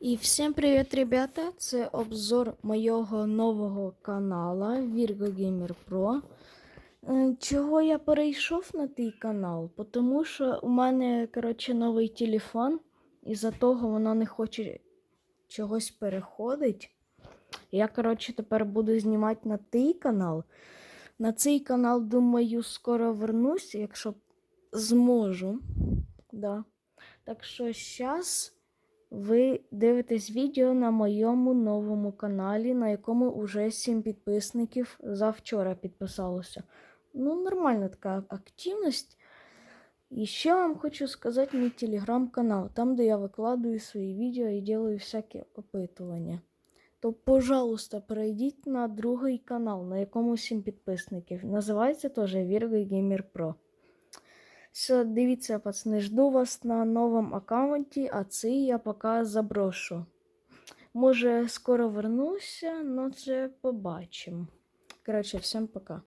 І всім привіт, ребята! Це обзор моєго нового канала Virgo Gamer Pro. Е, Чого я перейшов на той канал? Тому що у мене, коротше, новий телефон, і за того воно не хоче чогось переходить. Я, коротше, тепер буду знімати на той канал. На цей канал, думаю, скоро вернусь, якщо зможу. Да. Так що зараз ви дивитесь відео на моєму новому каналі, на якому вже 7 підписників завчора підписалося. Ну, нормальна така активність. І ще вам хочу сказати мій телеграм-канал, там, де я викладаю свої відео і делаю всякі опитування. То, пожалуйста, перейдіть на другий канал, на якому 7 підписників. Називається теж Virgo Gamer Pro. Дивіться, пацани, жду вас на новому аккаунті, а цей я поки заброшу. Може, скоро вернуся, але це побачимо. Коротше, всім пока.